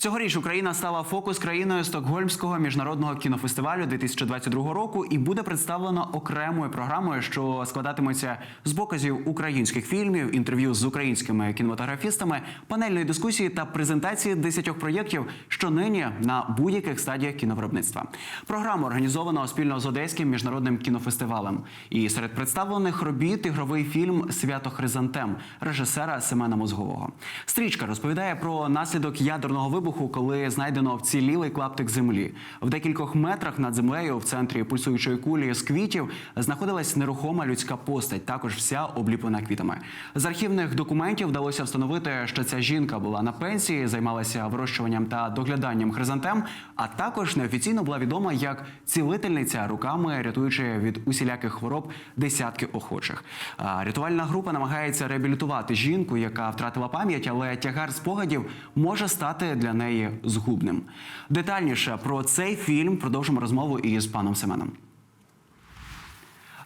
Цьогоріч Україна стала фокус країною Стокгольмського міжнародного кінофестивалю 2022 року і буде представлена окремою програмою, що складатиметься з показів українських фільмів, інтерв'ю з українськими кінематографістами, панельної дискусії та презентації десятьох проєктів, що нині на будь-яких стадіях кіновиробництва. Програма організована спільно з Одеським міжнародним кінофестивалем. І серед представлених робіт ігровий фільм Свято Хризантем режисера Семена Мозгового. Стрічка розповідає про наслідок ядерного вибуху, коли знайдено вцілілий клаптик землі. В декількох метрах над землею, в центрі пульсуючої кулі з квітів, знаходилась нерухома людська постать, також вся обліплена квітами. З архівних документів вдалося встановити, що ця жінка була на пенсії, займалася вирощуванням та догляданням хризантем, а також неофіційно була відома як цілительниця руками, рятуючи від усіляких хвороб десятки охочих. Рятувальна група намагається реабілітувати жінку, яка втратила пам'ять, але тягар спогадів може стати для неї згубним. Детальніше про цей фільм продовжимо розмову із паном Семеном.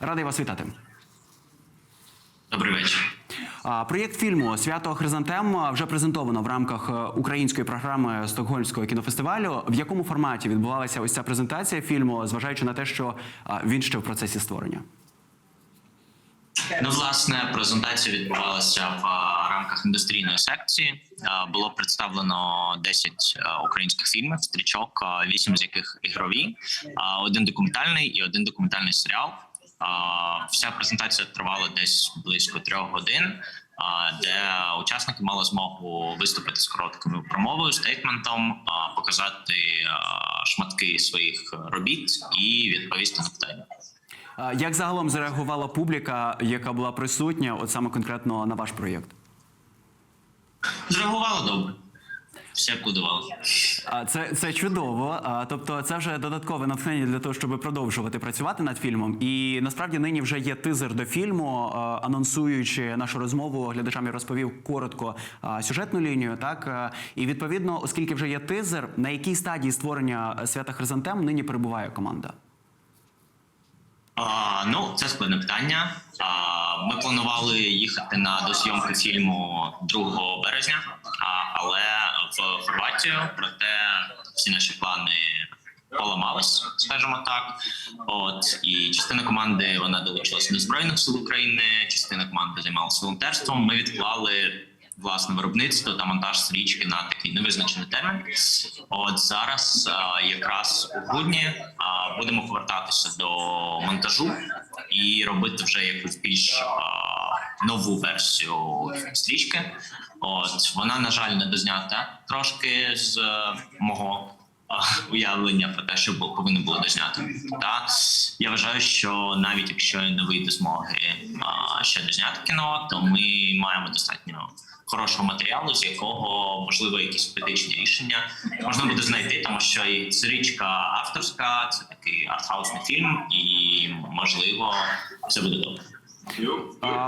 Радий вас вітати. Добрий вечір. Проєкт фільму Свято Хризантем вже презентовано в рамках е, української програми Стокгольмського кінофестивалю. В якому форматі відбувалася ось ця презентація фільму, зважаючи на те, що він ще в процесі створення? Ну, власне, презентація відбувалася в індустрійної секції. Було представлено 10 українських фільмів, стрічок, а, 8 з яких ігрові, один документальний і один документальний серіал. Вся презентація тривала десь близько трьох годин. Де учасники мали змогу виступити з короткою промовою, стейтментом, показати шматки своїх робіт і відповісти на питання. Як загалом зреагувала публіка, яка була присутня, от саме конкретно на ваш проєкт? Зреагували добре. Все кудувало. А, Це, це чудово. А, Тобто, це вже додаткове натхнення для того, щоб продовжувати працювати над фільмом. І насправді нині вже є тизер до фільму. А, Анонсуючи нашу розмову, глядачам я розповів коротко а, сюжетну лінію. Так А, і відповідно, оскільки вже є тизер, на якій стадії створення свята Хризантем нині перебуває команда? А, ну, це складне питання. А, ми планували їхати на дозйомки фільму 2 березня, але в Хорватію, проте всі наші плани поламались, скажімо так. От і частина команди вона долучилася до збройних сил України, частина команди займалася волонтерством. Ми відклали. Власне виробництво та монтаж стрічки на такий невизначений термін. От зараз а, якраз у грудні а, будемо повертатися до монтажу і робити вже якусь більш а, нову версію стрічки. От вона, на жаль, не дознята трошки з е, мого уявлення про те, що повинно було дознято. Та я вважаю, що навіть якщо не вийде змоги а, ще дозняти кіно, то ми маємо достатньо хорошого матеріалу, з якого можливо якісь політичні рішення можна буде знайти, тому що і це річка авторська, це такий артхаусний фільм, і можливо все буде добре.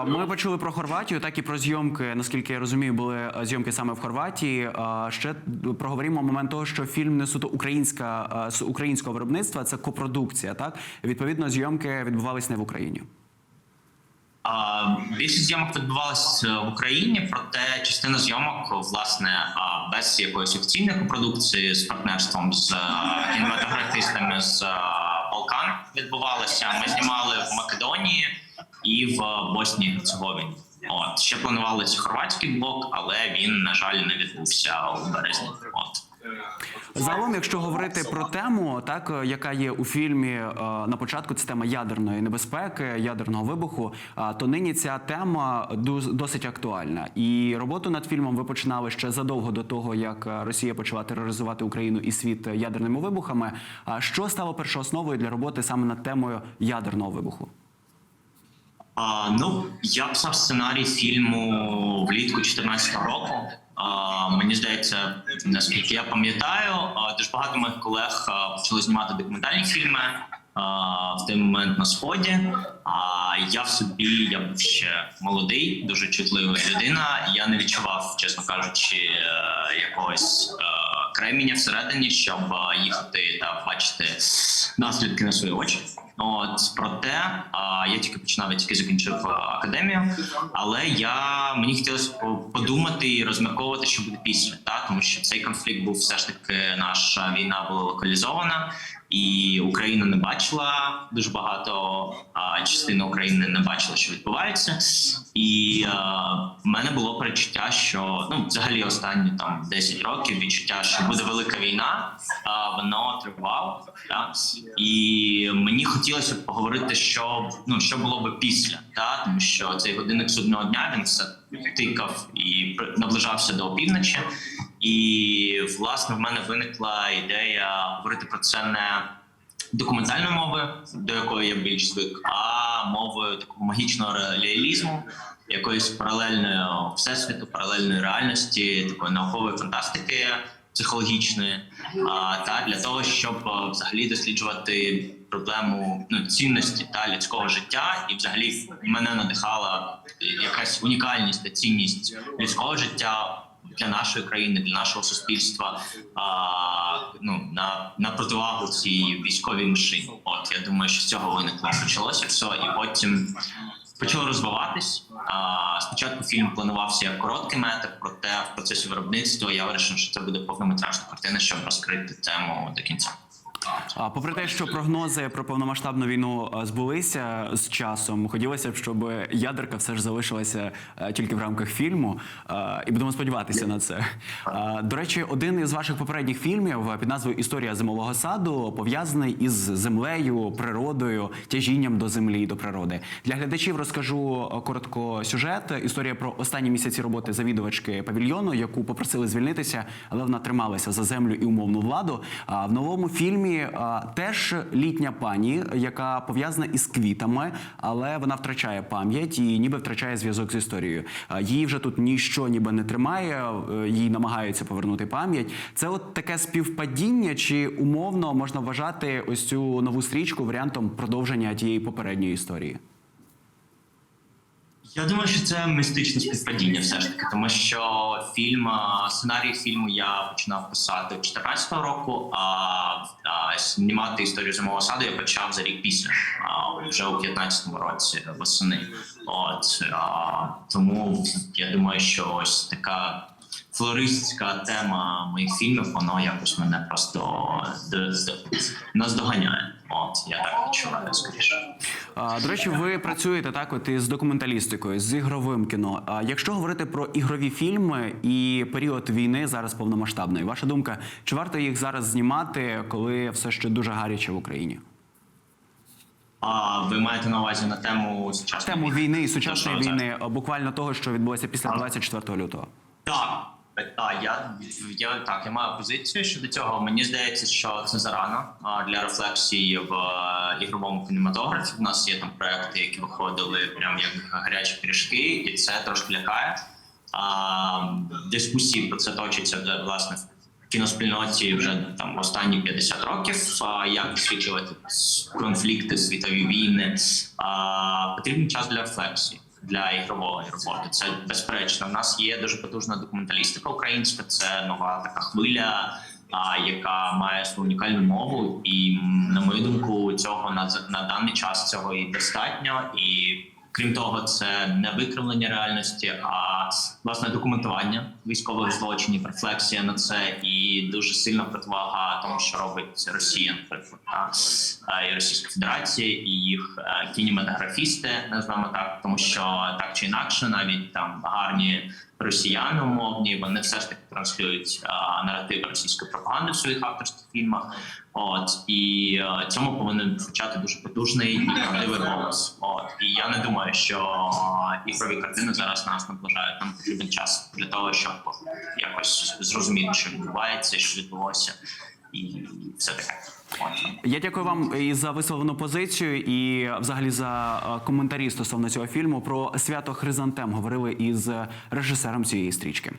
Ми почули про Хорватію, так і про зйомки. Наскільки я розумію, були е, зйомки саме в Хорватії. Ще проговоримо момент того, що фільм не суто українська е, з українського виробництва, це копродукція. Так відповідно, зйомки відбувались не в Україні. Більшість зйомок відбувалася в Україні, проте частина зйомок, власне, без якоїсь офіційної продукції з партнерством з е, кінематографістами з е, Балкан відбувалася. Ми знімали в Македонії і в Боснії Герцеговіні. От ще планувалися хорватський блок, але він на жаль не відбувся у березні. От. Загалом, якщо говорити про тему, так е, яка є у фільмі е, на початку, це тема ядерної небезпеки, ядерного вибуху. То нині ця тема досить актуальна. І роботу над фільмом ви починали ще задовго до того, як е, Росія почала тероризувати Україну і світ ядерними вибухами. А що стало першоосновою для роботи саме над темою ядерного вибуху? А, ну, я писав сценарій фільму влітку 2014 року. А, мені здається, наскільки я пам'ятаю, дуже багато моїх колег почали знімати документальні фільми а, в той момент на сході. А я в собі я був ще молодий, дуже чутлива людина. Я не відчував, чесно кажучи, е, якогось е, креміння всередині, щоб їхати та бачити наслідки на свої очі. От проте а, я тільки починав, я тільки закінчив академію, але я мені хотілося по- подумати і розмірковувати, що буде після, та тому що цей конфлікт був все ж таки наша війна була локалізована, і Україна не бачила дуже багато а, частина України не бачила, що відбувається. І а, в мене було перечуття, що ну взагалі останні там 10 років відчуття, що буде велика війна, а воно тривало. Да? І мені хотілося б поговорити, що ну що було би після, да? тому що цей годинник судного дня він все тикав і наближався до опівночі. І власне в мене виникла ідея говорити про це не документальною мовою, до якої я більш звик, а мовою такого магічного реалізму, якоїсь паралельної всесвіту, паралельної реальності, такої наукової фантастики психологічної, а, та для того, щоб е, взагалі досліджувати проблему ну, цінності та людського життя, і взагалі мене надихала якась унікальність та цінність людського життя для нашої країни, для нашого суспільства а, ну, на, на противагу цій військовій машині. От я думаю, що з цього виникло почалося все, і потім почало розвиватись. А, спочатку фільм планувався як короткий метр, проте в процесі виробництва я вирішив, що це буде повнометражна картина, щоб розкрити тему до кінця. Попри те, що прогнози про повномасштабну війну е, збулися з часом, хотілося б, щоб ядерка все ж залишилася е, тільки в рамках фільму, е, і будемо сподіватися на це. До речі, один із ваших попередніх фільмів під назвою Історія зимового саду пов'язаний із землею, природою, тяжінням до землі і до природи. Для глядачів розкажу коротко сюжет. Історія про останні місяці роботи завідувачки павільйону, яку попросили звільнитися, але вона трималася за землю і умовну владу. А в новому фільмі теж літня пані, яка пов'язана із квітами, але вона втрачає пам'ять і ніби втрачає зв'язок з історією. Її вже тут ніщо ніби не тримає, е, їй намагаються повернути пам'ять. Це от таке співпадіння, чи умовно можна вважати ось цю нову стрічку варіантом продовження тієї попередньої історії. Я думаю, що це містичне співпадіння, все ж таки, тому що фільм, сценарій фільму я починав писати 14-го року, а, а знімати історію зимового саду я почав за рік після, а, вже у 15-му році восени. От а, тому я думаю, що ось така флористська тема моїх фільмів, воно якось мене просто наздоганяє. От я так відчуваю скоріше. До речі, ви працюєте так, от із документалістикою, з ігровим кіно. А якщо говорити про ігрові фільми і період війни зараз повномасштабної, ваша думка, чи варто їх зараз знімати, коли все ще дуже гаряче в Україні? А ви маєте на увазі на тему сучасної Тему війни і сучасної війни, буквально того, що відбулося після 24 лютого. Так, так, я, так, я маю позицію щодо цього. Мені здається, що це зарано для рефлексії в е, ігровому кінематографі. У нас є там проекти, які виходили прям як гарячі пиріжки, і це трошки лякає. А, дискусії про це точаться вже, власне в кіноспільноті вже там останні 50 років. А, як висвітлювати конфлікти, світові війни. А, потрібен час для рефлексії для ігрової роботи. Це безперечно. У нас є дуже потужна документалістика українська. Це нова така хвиля, яка має свою унікальну мову. І на мою думку, цього на, на даний час цього і достатньо. І крім того, це не викривлення реальності, а власне документування військових злочинів, рефлексія на це і дуже сильна противага тому, що робить Росія, а, і Російська Федерація, і їх е, кінематографісти, називаємо так, тому що так чи інакше, навіть там гарні росіяни умовні, вони все ж таки транслюють а, наратив російської пропаганди в своїх авторських фільмах. От і е, цьому повинен звучати дуже потужний і правдивий голос. От і я не думаю, що е, ігрові картини зараз нас наближають. Нам потрібен час для того, щоб якось зрозуміти, що відбувається, що відбулося, і все таке. Я дякую вам і за висловлену позицію, і взагалі за е, коментарі стосовно цього фільму. Про свято Хризантем говорили із режисером цієї стрічки.